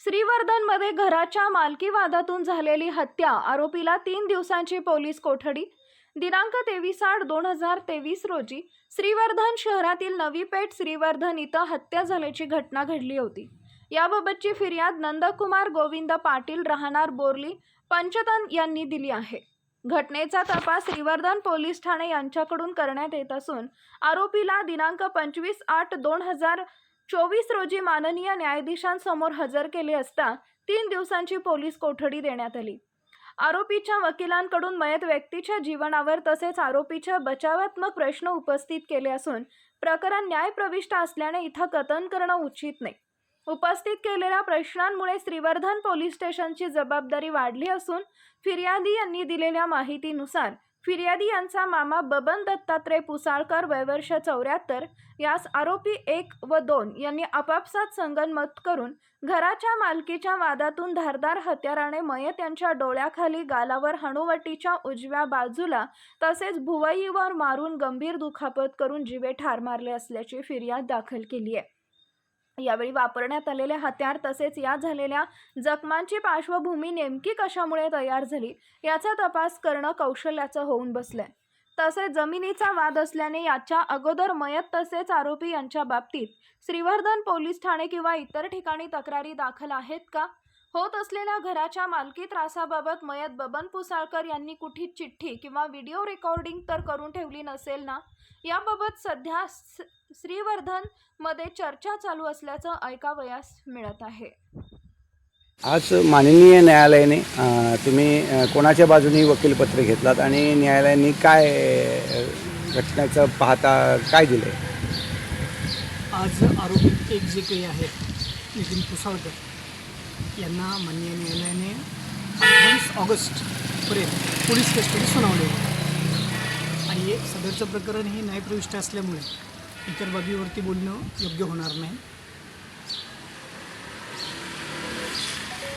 श्रीवर्धनमध्ये घराच्या मालकी वादातून झालेली हत्या आरोपीला तीन दिवसांची पोलीस कोठडी. दिनांक तेवीस आठ दोन हजार तेवीस रोजी श्रीवर्धन शहरातील नवीपेठ श्रीवर्धन इथं हत्या झाल्याची घटना घडली होती. याबाबतची फिर्याद नंदकुमार गोविंद पाटील राहणार बोरली पंचतन यांनी दिली आहे. घटनेचा तपास श्रीवर्धन पोलीस ठाणे यांच्याकडून करण्यात येत असून आरोपीला दिनांक पंचवीस आठ दोन हजार चोवीस रोजी माननीय न्यायाधीशांसमोर हजर केले असता तीन दिवसांची पोलीस कोठडी देण्यात आली. आरोपीच्या वकिलांकडून मयत व्यक्तीच्या जीवनावर तसेच आरोपीच्या बचावात्मक प्रश्न उपस्थित केले असून प्रकरण न्यायप्रविष्ट असल्याने इथं कथन करणं उचित नाही. उपस्थित केलेल्या प्रश्नांमुळे श्रीवर्धन पोलीस स्टेशनची जबाबदारी वाढली असून फिर्यादी यांनी दिलेल्या माहितीनुसार फिर्यादी यांचा मामा बबन दत्तात्रय पुसाळकर वयवर्ष चौऱ्याहत्तर यास आरोपी एक व दोन यांनी आपापसात संगनमत करून घराच्या मालकीच्या वादातून धारदार हत्याराने मयत यांच्या डोळ्याखाली गालावर हणुवटीच्या उजव्या बाजूला तसेच भुवईवर मारून गंभीर दुखापत करून जीवे ठार मारले असल्याची फिर्याद दाखल केली आहे. यावेळी वापरण्यात आलेले हत्यार तसेच या झालेल्या जखमांची पार्श्वभूमी नेमकी कशामुळे तयार झाली याचा तपास करणं कौशल्याचं होऊन बसलंय. तसेच जमिनीचा वाद असल्याने याच्या अगोदर मयत तसेच आरोपी यांच्या बाबतीत श्रीवर्धन पोलीस ठाणे किंवा इतर ठिकाणी तक्रारी दाखल आहेत का? होत असलेल्या घराच्या मालकी त्रासाबाबत मयत बबन पुसाळकर यांनी कुठे चिठ्ठी किंवा व्हिडिओ रेकॉर्डिंग तर करून ठेवली नसेल ना? याबाबत सध्या स- श्रीवर्धनमध्ये चर्चा चालू असल्याचं ऐकावयास मिळत आहे. आज माननीय न्यायालयाने तुम्ही कोणाच्या बाजूनी वकीलपत्र घेतलात आणि न्यायालयाने काय घटनेचं पाहता काय दिलं आहे आज आरोपी एक जे काही आहेत नितीन पुसाळकर यांना माननीय न्यायालयाने वीस ऑगस्टपर्यंत पोलीस कस्टडी सुनावली होती. आणि हे सदरचं प्रकरण हे न्यायप्रविष्ट असल्यामुळे इतर बाबीवरती बोलणं योग्य होणार नाही.